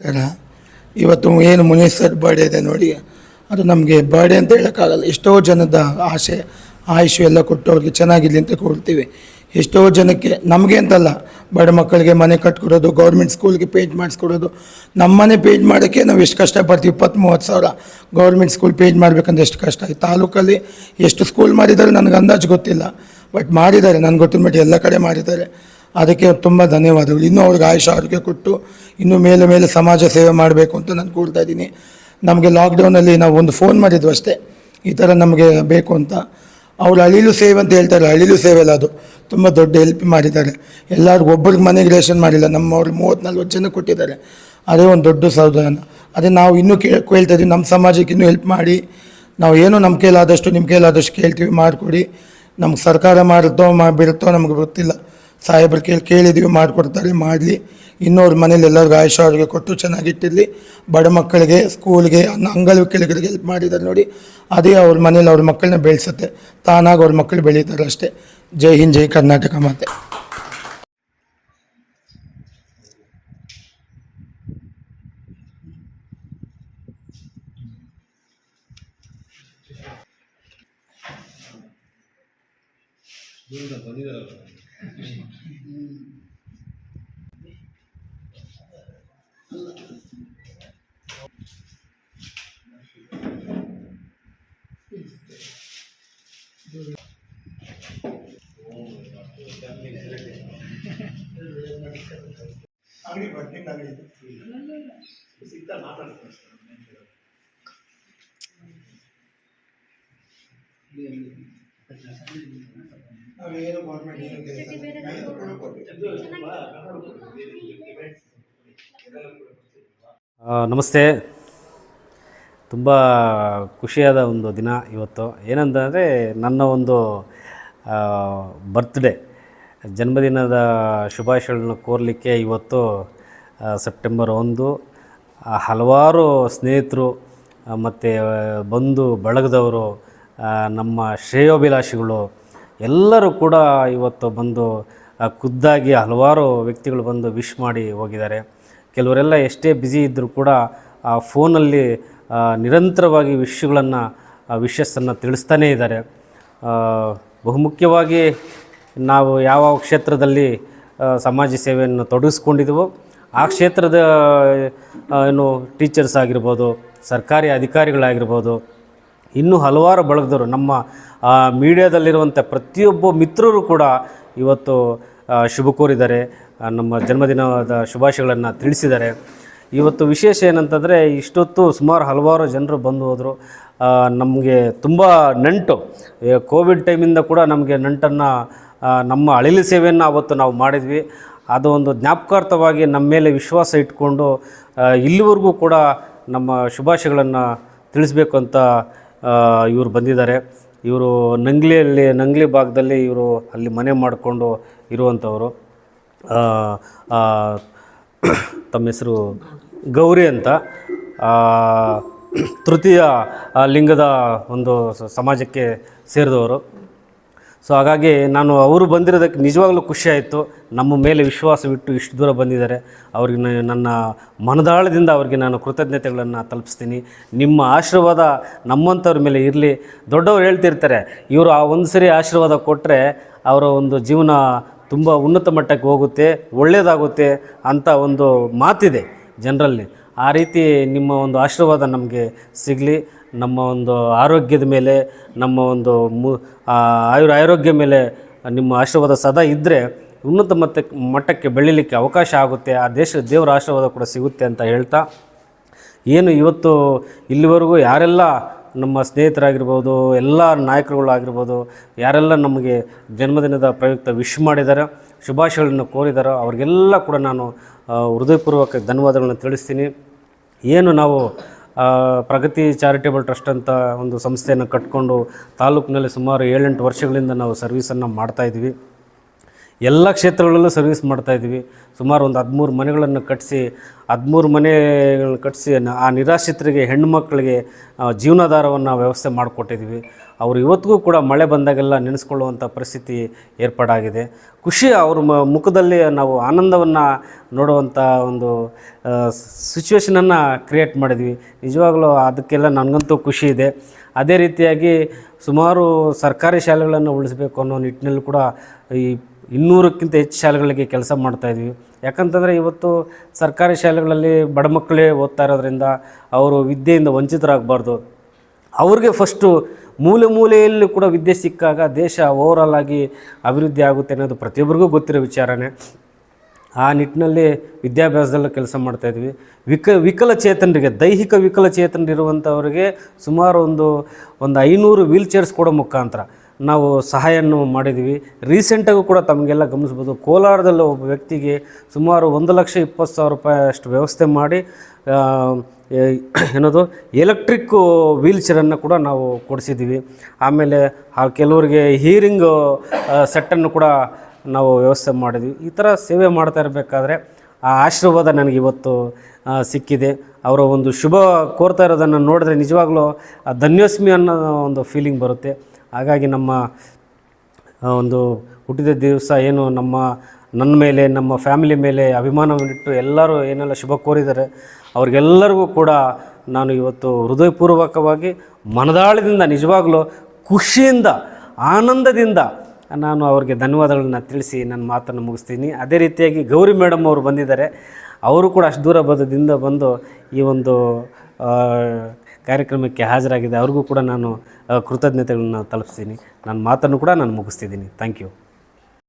ನಮಸ್ಕಾರ ಇವತ್ತು ಏನು ಮುನೀಶ್ ಸರ್ ಬರ್ಡೇ ಇದೆ ನೋಡಿ, ಅದು ನಮಗೆ ಬರ್ಡೇ ಅಂತ ಹೇಳೋಕ್ಕಾಗಲ್ಲ. ಎಷ್ಟೋ ಜನದ ಆಸೆ ಆಯುಷು ಎಲ್ಲ ಕೊಟ್ಟು ಅವ್ರಿಗೆ ಚೆನ್ನಾಗಿರಲಿ ಅಂತ ಕೊಡ್ತೀವಿ. ಎಷ್ಟೋ ಜನಕ್ಕೆ, ನಮಗೆ ಅಂತಲ್ಲ, ಬಡ ಮಕ್ಕಳಿಗೆ ಮನೆ ಕಟ್ಕೊಡೋದು ಗೌರ್ಮೆಂಟ್ ಸ್ಕೂಲ್ಗೆ ಪೇಂಟ್ ಮಾಡಿಸ್ಕೊಡೋದು. ನಮ್ಮ ಮನೆ ಪೇಂಟ್ ಮಾಡೋಕ್ಕೆ ನಾವು ಎಷ್ಟು ಕಷ್ಟಪಡ್ತೀವಿ? ಇಪ್ಪತ್ತು ಮೂವತ್ತು ಸಾವಿರ ಗೌರ್ಮೆಂಟ್ ಸ್ಕೂಲ್ ಪೇಂಟ್ ಮಾಡ್ಬೇಕಂದ್ರೆ ಎಷ್ಟು ಕಷ್ಟ. ಈ ತಾಲೂಕಲ್ಲಿ ಎಷ್ಟು ಸ್ಕೂಲ್ ಮಾಡಿದ್ದಾರೆ ನನಗೆ ಅಂದಾಜು ಗೊತ್ತಿಲ್ಲ. ಬಟ್ ಮಾಡಿದ್ದಾರೆ, ನನಗೆ ಗೊತ್ತಿನ ಮಟ್ಟ ಎಲ್ಲ ಕಡೆ ಮಾಡಿದ್ದಾರೆ. ಅದಕ್ಕೆ ತುಂಬ ಧನ್ಯವಾದಗಳು. ಇನ್ನೂ ಅವ್ರಿಗೆ ಆಯುಷ ಆರೋಗ್ಯ ಕೊಟ್ಟು ಇನ್ನೂ ಮೇಲೆ ಮೇಲೆ ಸಮಾಜ ಸೇವೆ ಮಾಡಬೇಕು ಅಂತ ನಾನು ಕೂಡ್ತಾ ಇದ್ದೀನಿ. ನಮಗೆ ಲಾಕ್ಡೌನಲ್ಲಿ ನಾವು ಒಂದು ಫೋನ್ ಮಾಡಿದ್ವು ಅಷ್ಟೇ. ಈ ಥರ ನಮಗೆ ಬೇಕು ಅಂತ. ಅವ್ರು ಅಳಿಲು ಸೇವೆ ಅಂತ ಹೇಳ್ತಾರೆ. ಅಳಿಲು ಸೇವೆ ಅಲ್ಲ ಅದು. ತುಂಬ ದೊಡ್ಡ ಹೆಲ್ಪ್ ಮಾಡಿದ್ದಾರೆ. ಎಲ್ಲರಿಗೂ ಒಬ್ಬರಿಗೆ ಮನೆಗೆ ರೇಷನ್ ಮಾಡಿಲ್ಲ. ನಮ್ಮವ್ರು ಮೂವತ್ತು ನಲ್ವತ್ತು ಜನ ಕೊಟ್ಟಿದ್ದಾರೆ. ಅದೇ ಒಂದು ದೊಡ್ಡ ಸೌಧಾನ ಅದೇ ನಾವು ಇನ್ನೂ ಕೇ, ಕೇಳ್ತಾ ಇದ್ದೀವಿ. ನಮ್ಮ ಸಮಾಜಕ್ಕೆ ಇನ್ನೂ ಹೆಲ್ಪ್ ಮಾಡಿ. ನಾವು ಏನೋ ನಮ್ಮ ಕೈಲಾದಷ್ಟು, ನಿಮ್ಮ ಕೈಲಾದಷ್ಟು ಕೇಳ್ತೀವಿ, ಮಾಡಿಕೊಡಿ. ನಮ್ಗೆ ಸರ್ಕಾರ ಮಾಡುತ್ತೋ ಮಾ, ಬಿಡುತ್ತೋ ನಮಗೆ ಗೊತ್ತಿಲ್ಲ. ಸಾಹೇಬ್ರು ಕೇಳಿ ಕೇಳಿದ್ವಿ, ಮಾಡಿಕೊಡ್ತಾರೆ, ಮಾಡಲಿ. ಇನ್ನೋರು ಮನೇಲಿ ಎಲ್ಲರಿಗೂ ಆಯುಷ ಅವ್ರಿಗೆ ಕೊಟ್ಟು ಚೆನ್ನಾಗಿಟ್ಟಿರಲಿ. ಬಡ ಮಕ್ಕಳಿಗೆ, ಸ್ಕೂಲ್ಗೆ ಅಂಗವಿಕಲರಿಗೆ ಹೆಲ್ಪ್ ಮಾಡಿದ್ದಾರೆ ನೋಡಿ. ಅದೇ ಅವ್ರ ಮನೇಲಿ ಅವ್ರ ಮಕ್ಕಳನ್ನ ಬೆಳೆಸುತ್ತೆ. ತಾನಾಗಿ ಅವ್ರ ಮಕ್ಕಳು ಬೆಳೀತಾರೆ ಅಷ್ಟೇ. ಜೈ ಹಿಂದ್, ಜೈ ಕರ್ನಾಟಕ ಮಾತೆ. ಅಂಗಡಿ ಬರ್ತೀನಿ ಅಂಗಡಿ ಸಿಗ್ತಾ ಮಾತಾಡ್ತೀನಿ ಸರ್ ಆ, ನಮಸ್ತೆ. ತುಂಬ ಖುಷಿಯಾದ ಒಂದು ದಿನ ಇವತ್ತು. ಏನಂತಂದರೆ ನನ್ನ ಒಂದು ಬರ್ತ್ಡೇ ಜನ್ಮದಿನದ ಶುಭಾಶಯಗಳನ್ನ ಕೋರಲಿಕ್ಕೆ ಇವತ್ತು ಸೆಪ್ಟೆಂಬರ್ ಒಂದು. ಆ, ಹಲವಾರು ಸ್ನೇಹಿತರು ಮತ್ತು ಬಂಧು ಬಳಗದವರು ನಮ್ಮ ಶ್ರೇಯೋಭಿಲಾಷಿಗಳು ಎಲ್ಲರೂ ಕೂಡ ಇವತ್ತು ಬಂದು ಖುದ್ದಾಗಿ ಹಲವಾರು ವ್ಯಕ್ತಿಗಳು ಬಂದು ವಿಶ್ ಮಾಡಿ ಹೋಗಿದ್ದಾರೆ. ಕೆಲವರೆಲ್ಲ ಎಷ್ಟೇ ಬ್ಯುಸಿ ಇದ್ದರೂ ಕೂಡ, ಆ, ಫೋನಲ್ಲಿ ನಿರಂತರವಾಗಿ ವಿಷಯಗಳನ್ನು ವಿಶಸ್ಸನ್ನು ತಿಳಿಸ್ತಾನೇ ಇದ್ದಾರೆ. ಬಹುಮುಖ್ಯವಾಗಿ ನಾವು ಯಾವ ಕ್ಷೇತ್ರದಲ್ಲಿ ಸಮಾಜ ಸೇವೆಯನ್ನು ತೊಡಗಿಸ್ಕೊಂಡಿದ್ದೀವೋ ಆ ಕ್ಷೇತ್ರದ ಏನು ಟೀಚರ್ಸ್ ಆಗಿರ್ಬೋದು, ಸರ್ಕಾರಿ ಅಧಿಕಾರಿಗಳಾಗಿರ್ಬೋದು ಇನ್ನೂ ಹಲವಾರು ಬಳಗದವರು, ನಮ್ಮ ಮೀಡಿಯಾದಲ್ಲಿರುವಂಥ ಪ್ರತಿಯೊಬ್ಬ ಮಿತ್ರರು ಕೂಡ ಇವತ್ತು ಶುಭ ಕೋರಿದ್ದಾರೆ ನಮ್ಮ ಜನ್ಮದಿನದ ಶುಭಾಶಯಗಳನ್ನು ತಿಳಿಸಿದ್ದಾರೆ ಇವತ್ತು ವಿಶೇಷ ಏನಂತಂದರೆ, ಇಷ್ಟೊತ್ತು ಸುಮಾರು ಹಲವಾರು ಜನರು ಬಂದು ಹೋದರು. ನಮಗೆ ತುಂಬ ನಂಟು. ಕೋವಿಡ್ ಟೈಮಿಂದ ಕೂಡ ನಮಗೆ ನಂಟನ್ನು ನಮ್ಮ ಅಳಿಲು ಸೇವೆಯನ್ನು ಅವತ್ತು ನಾವು ಮಾಡಿದ್ವಿ. ಅದು ಒಂದು ಜ್ಞಾಪಕಾರ್ಥವಾಗಿ ನಮ್ಮ ಮೇಲೆ ವಿಶ್ವಾಸ ಇಟ್ಕೊಂಡು ಇಲ್ಲಿವರೆಗೂ ಕೂಡ ನಮ್ಮ ಶುಭಾಶಯಗಳನ್ನು ತಿಳಿಸ್ಬೇಕು ಅಂತ ಇವರು ಬಂದಿದ್ದಾರೆ. ಇವರು ನಂಗ್ಲಿಯಲ್ಲಿ, ನಂಗ್ಲಿ ಭಾಗದಲ್ಲಿ ಇವರು ಅಲ್ಲಿ ಮನೆ ಮಾಡಿಕೊಂಡು ಇರುವಂಥವರು. ತಮ್ಮ ಹೆಸರು ಗೌರಿ ಅಂತ. ತೃತೀಯ ಲಿಂಗದ ಒಂದು ಸಮಾಜಕ್ಕೆ ಸೇರಿದವರು. ಸೊ ಹಾಗಾಗಿ ನಾನು ಅವರು ಬಂದಿರೋದಕ್ಕೆ ನಿಜವಾಗ್ಲೂ ಖುಷಿ ಆಯಿತು. ನಮ್ಮ ಮೇಲೆ ವಿಶ್ವಾಸವಿಟ್ಟು ಇಷ್ಟು ದೂರ ಬಂದಿದ್ದಾರೆ. ಅವ್ರಿಗೆ ನನ್ನ ಮನದಾಳದಿಂದ ಅವ್ರಿಗೆ ನಾನು ಕೃತಜ್ಞತೆಗಳನ್ನು ತಲುಪಿಸ್ತೀನಿ. ನಿಮ್ಮ ಆಶೀರ್ವಾದ ನಮ್ಮಂಥವ್ರ ಮೇಲೆ ಇರಲಿ. ದೊಡ್ಡವರು ಹೇಳ್ತಿರ್ತಾರೆ, ಇವರು ಆ ಒಂದು ಸರಿ ಆಶೀರ್ವಾದ ಕೊಟ್ಟರೆ ಅವರ ಒಂದು ಜೀವನ ತುಂಬ ಉನ್ನತ ಮಟ್ಟಕ್ಕೆ ಹೋಗುತ್ತೆ ಒಳ್ಳೆಯದಾಗುತ್ತೆ ಅಂತ ಒಂದು ಮಾತಿದೆ ಜನರಲ್ಲಿ. ಆ ರೀತಿ ನಿಮ್ಮ ಒಂದು ಆಶೀರ್ವಾದ ನಮಗೆ ಸಿಗಲಿ. ನಮ್ಮ ಒಂದು ಆರೋಗ್ಯದ ಮೇಲೆ, ನಮ್ಮ ಒಂದು ಮು ಆಯುರ್ ಆರೋಗ್ಯ ಮೇಲೆ ನಿಮ್ಮ ಆಶೀರ್ವಾದ ಸದಾ ಇದ್ದರೆ ಉನ್ನತ ಮಟ್ಟಕ್ಕೆ ಮಟ್ಟಕ್ಕೆ ಬೆಳೀಲಿಕ್ಕೆ ಅವಕಾಶ ಆಗುತ್ತೆ. ಆ ದೇಶದ ದೇವರ ಆಶೀರ್ವಾದ ಕೂಡ ಸಿಗುತ್ತೆ ಅಂತ ಹೇಳ್ತಾ, ಏನು ಇವತ್ತು ಇಲ್ಲಿವರೆಗೂ ಯಾರೆಲ್ಲ ನಮ್ಮ ಸ್ನೇಹಿತರಾಗಿರ್ಬೋದು, ಎಲ್ಲ ನಾಯಕರುಗಳಾಗಿರ್ಬೋದು, ಯಾರೆಲ್ಲ ನಮಗೆ ಜನ್ಮದಿನದ ಪ್ರಯುಕ್ತ ವಿಶ್ ಮಾಡಿದ್ದಾರೆ, ಶುಭಾಶಯಗಳನ್ನು ಕೋರಿದಾರೋ ಅವ್ರಿಗೆಲ್ಲ ಕೂಡ ನಾನು ಹೃದಯಪೂರ್ವಕ ಧನ್ಯವಾದಗಳನ್ನು ತಿಳಿಸ್ತೀನಿ. ಏನು ನಾವು ಪ್ರಗತಿ ಚಾರಿಟೇಬಲ್ ಟ್ರಸ್ಟ್ ಅಂತ ಒಂದು ಸಂಸ್ಥೆಯನ್ನು ಕಟ್ಕೊಂಡು ತಾಲೂಕಿನಲ್ಲಿ ಸುಮಾರು ಏಳೆಂಟು ವರ್ಷಗಳಿಂದ ನಾವು ಸರ್ವೀಸನ್ನು ಮಾಡ್ತಾಯಿದ್ವಿ ಎಲ್ಲ ಕ್ಷೇತ್ರಗಳಲ್ಲೂ ಸರ್ವಿಸ್ ಮಾಡ್ತಾಯಿದ್ವಿ ಸುಮಾರು ಒಂದು ಹದಿಮೂರು ಮನೆಗಳನ್ನು ಕಟ್ಟಿಸಿ ಹದಿಮೂರು ಮನೆಗಳನ್ನ ಕಟ್ಟಿಸಿ ಆ ನಿರಾಶ್ರಿತರಿಗೆ ಹೆಣ್ಣು ಮಕ್ಕಳಿಗೆ ಜೀವನಾಧಾರವನ್ನು ವ್ಯವಸ್ಥೆ ಮಾಡಿಕೊಟ್ಟಿದ್ವಿ ಅವರು ಇವತ್ತಿಗೂ ಕೂಡ ಮಳೆ ಬಂದಾಗೆಲ್ಲ ನೆನೆಸ್ಕೊಳ್ಳುವಂಥ ಪರಿಸ್ಥಿತಿ ಏರ್ಪಾಡಾಗಿದೆ. ಖುಷಿ ಅವ್ರ ಮುಖದಲ್ಲಿ ನಾವು ಆನಂದವನ್ನು ನೋಡುವಂಥ ಒಂದು ಸಿಚುವೇಷನನ್ನು ಕ್ರಿಯೇಟ್ ಮಾಡಿದ್ವಿ ನಿಜವಾಗಲೂ ಅದಕ್ಕೆಲ್ಲ ನನಗಂತೂ ಖುಷಿ ಇದೆ. ಅದೇ ರೀತಿಯಾಗಿ ಸುಮಾರು ಸರ್ಕಾರಿ ಶಾಲೆಗಳನ್ನು ಉಳಿಸಬೇಕು ಅನ್ನೋ ನಿಟ್ಟಿನಲ್ಲಿ ಕೂಡ ಈ ಇನ್ನೂರಕ್ಕಿಂತ ಹೆಚ್ಚು ಶಾಲೆಗಳಿಗೆ ಕೆಲಸ ಮಾಡ್ತಾಯಿದ್ವಿ ಯಾಕಂತಂದರೆ ಇವತ್ತು ಸರ್ಕಾರಿ ಶಾಲೆಗಳಲ್ಲಿ ಬಡ ಮಕ್ಕಳೇ ಓದ್ತಾ ಇರೋದ್ರಿಂದ ಅವರು ವಿದ್ಯೆಯಿಂದ ವಂಚಿತರಾಗಬಾರ್ದು. ಅವ್ರಿಗೆ ಫಸ್ಟು ಮೂಲೆ ಮೂಲೆಯಲ್ಲಿ ಕೂಡ ವಿದ್ಯೆ ಸಿಕ್ಕಾಗ ದೇಶ ಓವರಾಲ್ ಆಗಿ ಅಭಿವೃದ್ಧಿ ಆಗುತ್ತೆ ಅನ್ನೋದು ಪ್ರತಿಯೊಬ್ಬರಿಗೂ ಗೊತ್ತಿರೋ ವಿಚಾರನೇ. ಆ ನಿಟ್ಟಿನಲ್ಲಿ ವಿದ್ಯಾಭ್ಯಾಸದಲ್ಲೂ ಕೆಲಸ ಮಾಡ್ತಾಯಿದ್ವಿ ವಿಕ, ವಿಕಲಚೇತನರಿಗೆ, ದೈಹಿಕ ವಿಕಲಚೇತನರಿರುವಂಥವರಿಗೆ ಸುಮಾರು ಒಂದು ಒಂದು ಐನೂರು ವೀಲ್ ಚೇರ್ಸ್ ಕೊಡೋ ಮುಖಾಂತರ ನಾವು ಸಹಾಯವನ್ನು ಮಾಡಿದ್ವಿ ರೀಸೆಂಟಾಗೂ ಕೂಡ ತಮಗೆಲ್ಲ ಗಮನಿಸ್ಬೋದು. ಕೋಲಾರದಲ್ಲಿ ಒಬ್ಬ ವ್ಯಕ್ತಿಗೆ ಸುಮಾರು ಒಂದು ಲಕ್ಷ ಇಪ್ಪತ್ತು ಸಾವಿರ ರೂಪಾಯಿ ಅಷ್ಟು ವ್ಯವಸ್ಥೆ ಮಾಡಿ ಏನದು ಎಲೆಕ್ಟ್ರಿಕ್ಕು ವೀಲ್ ಚೇರನ್ನು ಕೂಡ ನಾವು ಕೊಡಿಸಿದ್ದೀವಿ. ಆಮೇಲೆ ಆ ಕೆಲವರಿಗೆ ಹೀರಿಂಗ್ ಸೆಟ್ಟನ್ನು ಕೂಡ ನಾವು ವ್ಯವಸ್ಥೆ ಮಾಡಿದ್ವಿ. ಈ ಥರ ಸೇವೆ ಮಾಡ್ತಾ ಇರಬೇಕಾದ್ರೆ ಆ ಆಶೀರ್ವಾದ ನನಗೆ ಇವತ್ತು ಸಿಕ್ಕಿದೆ. ಅವರ ಒಂದು ಶುಭ ಕೋರ್ತಾ ಇರೋದನ್ನು ನೋಡಿದ್ರೆ ನಿಜವಾಗ್ಲೂ ಧನ್ಯೋಸ್ಮಿ ಅನ್ನೋ ಒಂದು ಫೀಲಿಂಗ್ ಬರುತ್ತೆ. ಹಾಗಾಗಿ ನಮ್ಮ ಒಂದು ಹುಟ್ಟಿದ ದಿವಸ ಏನು ನಮ್ಮ, ನನ್ನ ಮೇಲೆ, ನಮ್ಮ ಫ್ಯಾಮಿಲಿ ಮೇಲೆ ಅಭಿಮಾನವನ್ನಿಟ್ಟು ಎಲ್ಲರೂ ಏನೆಲ್ಲ ಶುಭ ಕೋರಿದ್ದಾರೆ, ಅವ್ರಿಗೆಲ್ಲರಿಗೂ ಕೂಡ ನಾನು ಇವತ್ತು ಹೃದಯಪೂರ್ವಕವಾಗಿ ಮನದಾಳದಿಂದ, ನಿಜವಾಗಲೂ ಖುಷಿಯಿಂದ, ಆನಂದದಿಂದ ನಾನು ಅವ್ರಿಗೆ ಧನ್ಯವಾದಗಳನ್ನ ತಿಳಿಸಿ ನನ್ನ ಮಾತನ್ನು ಮುಗಿಸ್ತೀನಿ. ಅದೇ ರೀತಿಯಾಗಿ ಗೌರಿ ಮೇಡಮ್ ಅವರು ಬಂದಿದ್ದಾರೆ. ಅವರು ಕೂಡ ಅಷ್ಟು ದೂರ ಬಂದು ಈ ಒಂದು ಕಾರ್ಯಕ್ರಮಕ್ಕೆ ಹಾಜರಾಗಿದೆ. ಅವ್ರಿಗೂ ಕೂಡ ನಾನು ಕೃತಜ್ಞತೆಗಳನ್ನು ತಲುಪಿಸ್ತೀನಿ. ನನ್ನ ಮಾತನ್ನು ಕೂಡ ನಾನು ಮುಗಿಸ್ತಿದ್ದೀನಿ. Thank you